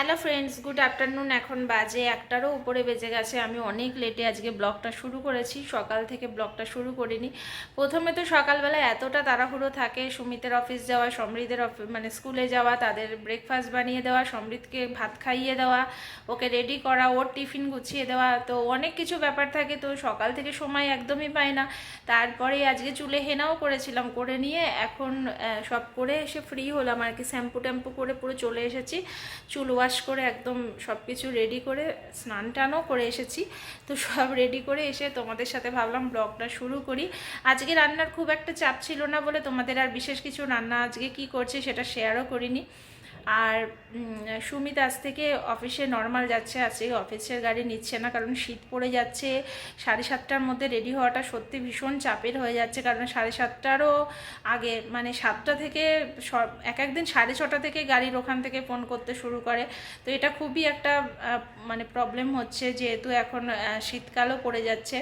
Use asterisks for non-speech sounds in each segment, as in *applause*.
Hello friends, good afternoon. এখন বাজে একটারও উপরে বেজে গেছে। আমি অনেক লেটে আজকে ব্লগটা শুরু করেছি। সকাল থেকে ব্লগটা শুরু করিনি। প্রথমে তো সকালবেলা এতটা তাড়াহুড়ো থাকে। সুমিতের অফিস যাওয়া সমৃদ্ধের অফিস মানে স্কুলে যাওয়া, তাদের ব্রেকফাস্ট বানিয়ে দেওয়া সমৃদ্ধকে ভাত খাইয়ে দেওয়া, ওকে রেডি করা, ওর টিফিন গুছিয়ে দেওয়া, তো অনেক কিছু ব্যাপার থাকে। তো সকাল থেকে সময় একদমই পায় না। তারপরে আজকে চুলে হেনাও করেছিলাম করে নিয়ে। এখন সব করে এসে ফ্রি হলাম আর কি। শ্যাম্পু ট্যাম্পু করে পুরো চলে এসেছি। চুল ওয়াশ করে একদম সব কিছু রেডি করে, স্নান টানও করে এসেছি। তো সব রেডি করে এসে তোমাদের সাথে ভাবলাম ব্লগটা শুরু করি। আজকে রান্নার খুব একটা চাপ ছিল না বলে তোমাদের আর বিশেষ কিছু রান্না আজকে কি করছে সেটা শেয়ারও করিনি। আর সুমিত আজ থেকে অফিসে নর্মাল যাচ্ছে, আজকে অফিসের গাড়ি নিচ্ছে না, কারণ শীত পড়ে যাচ্ছে। সাড়ে সাতটার মধ্যে রেডি হওয়াটা সত্যি ভীষণ চাপের হয়ে যাচ্ছে, কারণ সাড়ে সাতটারও আগে মানে সাতটা থেকে সব এক একদিন সাড়ে ছটা থেকে গাড়ির ওখান থেকে ফোন করতে শুরু করে। তো এটা খুবই একটা মানে প্রবলেম হচ্ছে, যেহেতু এখন শীতকালও পড়ে যাচ্ছে।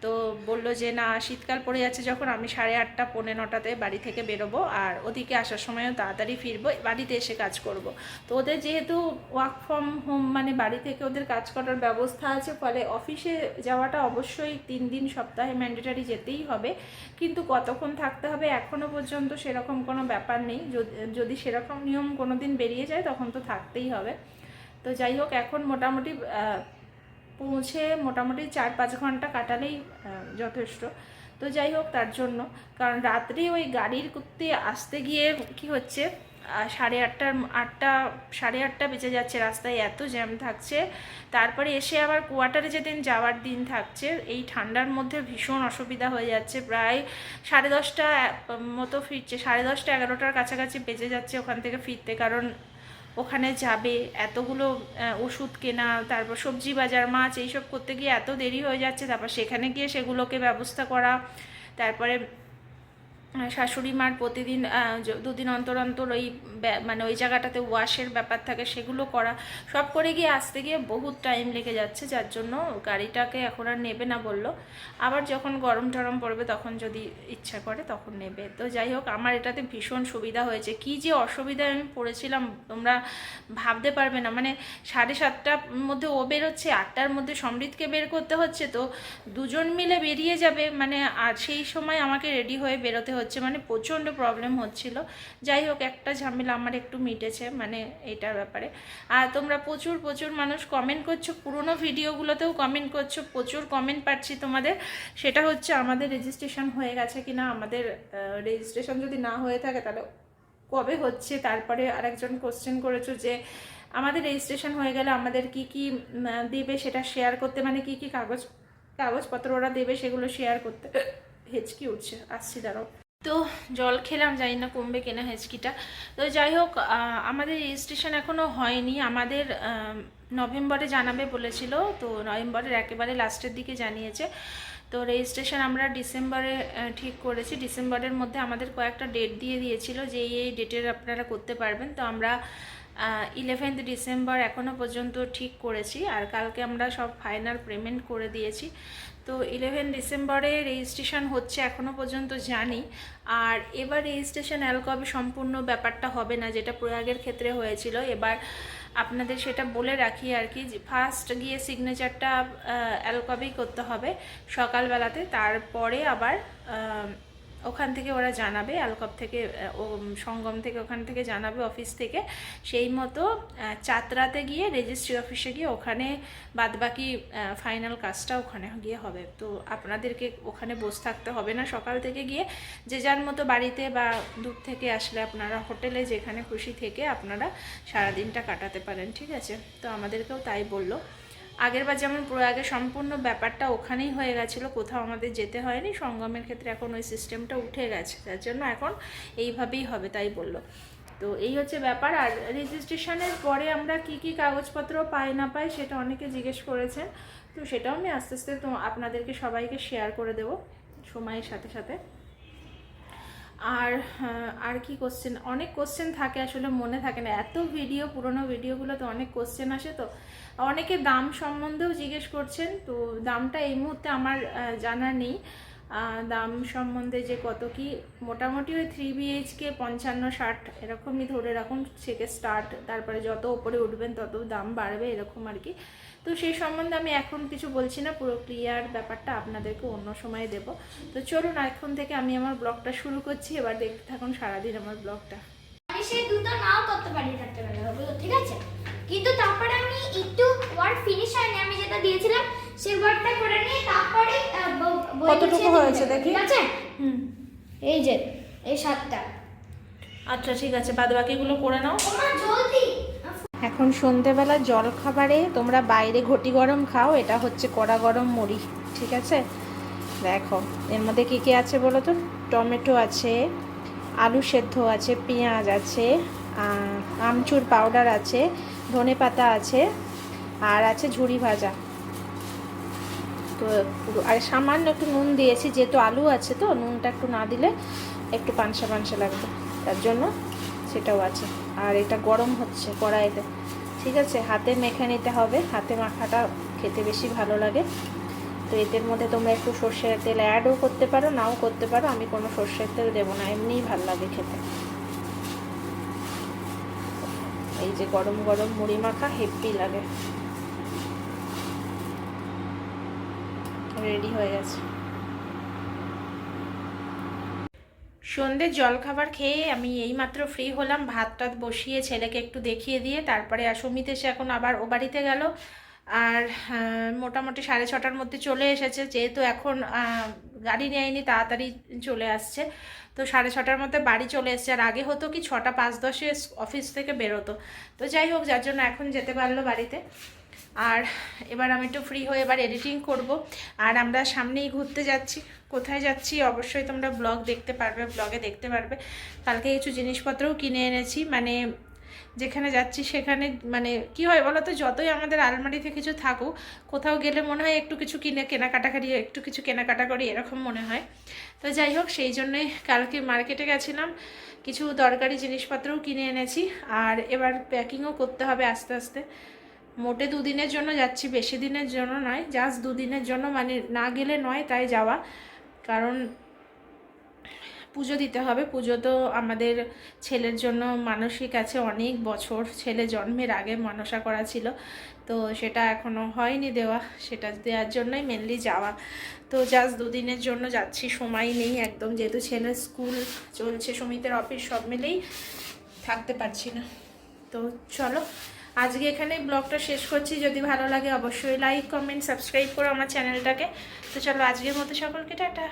তো বলল যে, না, শীতকাল পড়ে যাচ্ছে যখন, আমি সাড়ে আটটা, পৌনে নটাতে বাড়ি থেকে বেরোবো আর ওদিকে আসার সময়ও তাড়াতাড়ি ফিরবো, বাড়িতে এসে কাজ করব। তো ওদের যেহেতু ওয়ার্ক ফ্রম হোম মানে বাড়ি থেকে ওদের কাজ করার ব্যবস্থা আছে, ফলে অফিসে যাওয়াটা অবশ্যই তিন দিন সপ্তাহে ম্যান্ডেটারি যেতেই হবে। কিন্তু কতক্ষণ থাকতে হবে এখনও পর্যন্ত সেরকম কোনো ব্যাপার নেই। যদি- সেরকম নিয়ম কোনো দিন বেরিয়ে যায়, তখন তো থাকতেই হবে। তো যাই হোক, এখন মোটামুটি পৌঁছে মোটামুটি চার পাঁচ ঘণ্টা কাটালেই যথেষ্ট। তো যাই হোক, তার জন্য। কারণ রাত্রে ওই গাড়ির করতে আসতে গিয়ে কি হচ্ছে সাড়ে আটটার, আটটা, সাড়ে আটটা বেজে যাচ্ছে রাস্তায়, এত জ্যাম থাকছে। তারপরে এসে আবার কোয়ার্টারে যেদিন যাওয়ার দিন থাকছে, এই ঠান্ডার মধ্যে ভীষণ অসুবিধা হয়ে যাচ্ছে। প্রায় সাড়ে দশটা মতো ফিরছে, সাড়ে দশটা এগারোটার কাছাকাছি বেজে যাচ্ছে ওখান থেকে ফিরতে। কারণ ওখানে যাবে, এতগুলো ওষুধ কেনা, তারপর সবজি বাজার, মাছ, এইসব করতে গিয়ে এত দেরি হয়ে যাচ্ছে, তারপর সেখানে গিয়ে সেগুলোকে ব্যবস্থা করা, তারপরে শাশুড়ি মার প্রতিদিন দুদিন অন্তর অন্তর ওই মানে ওই জায়গাটাতে ওয়াশের ব্যাপার থাকে, সেগুলো করা, সব করে গিয়ে আসতে গিয়ে বহুত টাইম লেগে যাচ্ছে, যার জন্য গাড়িটাকে এখন আর নেবে না বলল। আবার যখন গরম টরম পড়বে তখন যদি ইচ্ছা করে তখন নেবে। তো যাই হোক, আমার এটাতে ভীষণ সুবিধা হয়েছে। কি যে অসুবিধায় আমি পড়েছিলাম, তোমরা ভাবতে পারবে না। মানে সাড়ে সাতটার মধ্যে ও বেরোচ্ছে, আটটার মধ্যে সমৃদ্ধকে বের করতে হচ্ছে, তো দুজন মিলে বেরিয়ে যাবে মানে আর সেই সময় আমাকে রেডি হয়ে বেরোতে হচ্ছে। মানে প্রচণ্ড প্রবলেম হচ্ছিল। যাই হোক, একটা ঝামেলা আমার একটু মিটেছে মানে এটার ব্যাপারে। আর তোমরা প্রচুর প্রচুর মানুষ কমেন্ট করছ, পুরোনো ভিডিওগুলোতেও কমেন্ট করছ, প্রচুর কমেন্ট পাচ্ছি তোমাদের। সেটা হচ্ছে, আমাদের রেজিস্ট্রেশন হয়ে গেছে কিনা, আমাদের রেজিস্ট্রেশন যদি না হয়ে থাকে, তাহলে কবে হচ্ছে? তারপরে আরেকজন কোশ্চেন করেছ যে, আমাদের রেজিস্ট্রেশন হয়ে গেলে আমাদের কি কি দেবে সেটা শেয়ার করতে? মানে কি কি কাগজ, কাগজপত্র ওরা দেবে সেগুলো শেয়ার করতে? *coughs* হেঁচকি উঠছে। আসছি, দাঁড়াও। তো জল খেলাম, জানি না কমবে কেনা হেঁচকিটা। তো যাই হোক আমাদের রেজিস্ট্রেশন এখনও হয়নি। আমাদের নভেম্বরে জানাবে বলেছিল, তো নভেম্বরের একেবারে লাস্টের দিকে জানিয়েছে। তো রেজিস্ট্রেশন আমরা ডিসেম্বরে ঠিক করেছি। ডিসেম্বরের মধ্যে আমাদের কয়েকটা ডেট দিয়ে দিয়েছিল যে এই ডেটের আপনারা করতে পারবেন। তো আমরা ইলেভেন্থ ডিসেম্বর এখনও পর্যন্ত ঠিক করেছি। আর কালকে আমরা সব ফাইনাল পেমেন্ট করে দিয়েছি। তো ইলেভেন ডিসেম্বরে রেজিস্ট্রেশন হচ্ছে এখনও পর্যন্ত জানি। আর এবার রেজিস্ট্রেশন অ্যালকবে সম্পূর্ণ ব্যাপারটা হবে না, যেটা প্রয়াগের ক্ষেত্রে হয়েছিল। এবার আপনাদের সেটা বলে রাখি আর কি, যে ফার্স্ট গিয়ে সিগনেচারটা অ্যালকবেই করতে হবে সকালবেলাতে। তারপরে আবার ওখান থেকে ওরা জানাবে অ্যালকব থেকে ও সঙ্গম থেকে ওখান থেকে জানাবে অফিস থেকে। সেই মতো চাতরাতে গিয়ে রেজিস্ট্রি অফিসে গিয়ে ওখানে বাদবাকি ফাইনাল কাজটা ওখানে গিয়ে হবে। তো আপনাদেরকে ওখানে বসে থাকতে হবে না। সকাল থেকে গিয়ে যে যার মতো বাড়িতে বা দূর থেকে আসলে আপনারা হোটেলে যেখানে খুশি থেকে আপনারা সারাদিনটা কাটাতে পারেন, ঠিক আছে? তো আমাদেরকেও তাই বলল। আগেরবার যেমন প্রয়াগে সম্পূর্ণ ব্যাপারটা ওখানেই হয়ে গেছিল, কোথাও আমাদের যেতে হয়নি, সঙ্গমের ক্ষেত্রে এখন ওই সিস্টেমটা উঠে গেছে, তার জন্য এখন এইভাবেই হবে তাই বলল। তো এই হচ্ছে ব্যাপার, আর রেজিস্ট্রেশনের পরে আমরা কি কি কাগজপত্র পাই না পাই সেটা অনেকে জিজ্ঞেস করেছেন, তো সেটাও আমি আস্তে আস্তে তো আপনাদেরকে সবাইকে শেয়ার করে দেবো সময়ের সাথে সাথে। আর আর কি কোশ্চেন অনেক কোশ্চেন থাকে, আসলে মনে থাকে না। এত ভিডিও পুরোনো ভিডিওগুলোতে অনেক কোশ্চেন আসে তো। অনেকে দাম সম্বন্ধেও জিজ্ঞেস করছেন, তো দামটা এই মুহূর্তে আমার জানা নেই। দাম সম্বন্ধে যে কত কি, মোটামুটি ওই থ্রি বিএইচকে পঞ্চান্ন, ষাট এরকমই ধরে রাখুন থেকে স্টার্ট তারপরে যত ওপরে উঠবেন তত দাম বাড়বে এরকম আর কি। তো সেই সম্বন্ধে আমি এখন কিছু বলছি না, পুরো ক্লিয়ার ব্যাপারটা আপনাদেরকে অন্য সময় দেব। তো চলুন এখন থেকে আমি আমার ব্লগটা শুরু করছি, এবার দেখতে থাকুন সারাদিন আমার ব্লগটা। আমি সেই দুটো নাও করতে পারি রাত্রেবেলা ঠিক আছে? কিন্তু তারপরে আমি একটু ওয়ার্ড ফিনিশ হয়নি, আমি যেটা দিয়েছিলাম ওয়ার্ডটা করে নিয়ে তারপরে কতটুকু হয়েছে দেখি? আছে? হুম এই যে এই সাতটা। আচ্ছা ঠিক আছে বাদ বাকিগুলো করে নাও। এখন সন্ধেবেলা জল খাবারে তোমরা বাইরে ঘটি গরম খাও এটা হচ্ছে কড়া গরম মুড়ি ঠিক আছে? দেখো এর মধ্যে কী কী আছে বলো তো? টমেটো আছে আলু সেদ্ধ আছে পেঁয়াজ আছে আমচুর পাউডার আছে ধনে পাতা আছে আর আছে ঝুড়ি ভাজা। তো পুরো আর সামান্য একটু নুন দিয়েছি, যেহেতু আলু আছে তো, নুনটা একটু না দিলে একটু পানসা পানসা লাগবে। তার জন্য সেটাও আছে। আর এটা গরম হচ্ছে কড়াইতে। ঠিক আছে, হাতে মেখে নিতে হবে। হাতে মাখাটা খেতে বেশি ভালো লাগে। তো এদের মধ্যে তোমরা একটু সর্ষের তেল অ্যাডও করতে পারো, নাও করতে পারো। আমি কোনো সর্ষের তেল দেবো না, এমনিই ভালো লাগে খেতে। এই যে গরম গরম মুড়ি মাখা হেভি লাগে। রেডি হয়ে গেছে। সন্ধ্যে জলখাবার খেয়ে আমি এইমাত্র ফ্রি হলাম, ভাত টাত বসিয়ে ছেলেকে একটু দেখিয়ে দিয়ে তারপরে সুমিত এসে এখন আবার ও বাড়িতে গেল। আর মোটামুটি সাড়ে ছটার মধ্যে চলে এসেছে, যেহেতু এখন গাড়ি নেয়নি, তাড়াতাড়ি চলে আসছে। তো সাড়ে ছটার মধ্যে বাড়ি চলে এসছে। আর আগে হতো কি, ছটা পাঁচ দশে অফিস থেকে বেরোতো। তো যাই হোক, যার জন্য এখন যেতে পারল বাড়িতে। আর এবার আমি একটু ফ্রি হয়ে এবার এডিটিং করব। আর আমরা সামনেই ঘুরতে যাচ্ছি। কোথায় যাচ্ছি? অবশ্যই তোমরা ব্লগ দেখতে পারবে ব্লগে দেখতে পারবে। কালকে কিছু জিনিসপত্রও কিনে এনেছি। মানে যেখানে যাচ্ছি সেখানে মানে কি হয় বলো তো যতই আমাদের আলমারিতে কিছু থাকুক, কোথাও গেলে মনে হয় একটু কিছু কিনে, কেনাকাটা করি, একটু কিছু কেনাকাটা করি, এরকম মনে হয়। তো যাই হোক, সেই জন্যই কালকে মার্কেটে গেছিলাম। কিছু দরকারি জিনিসপত্রও কিনে এনেছি। আর এবার প্যাকিংও করতে হবে আস্তে আস্তে। মোটে দুদিনের জন্য যাচ্ছি, বেশি দিনের জন্য নয় জাস্ট দুদিনের জন্য মানে না গেলে নয়, তাই যাওয়া। কারণ পুজো দিতে হবে। পুজো তো আমাদের ছেলের জন্য মানসিক আছে, অনেক বছর ছেলে জন্মের আগে মানসা করা ছিল। তো সেটা এখনও হয়নি দেওয়া, সেটা দেওয়ার জন্যই মেনলি যাওয়া। তো জাস্ট দুদিনের জন্য যাচ্ছি, সময় নেই একদম, যেহেতু ছেলের স্কুল চলছে, সমিতের অফিস সব মিলেই থাকতে পারছি না। তো চলো আজকে এখানে ব্লগটা শেষ করছি। যদি ভালো লাগে অবশ্যই লাইক কমেন্ট সাবস্ক্রাইব করো আমার চ্যানেলটাকে। তো চলো আজকের মতো সকলকে টাটা।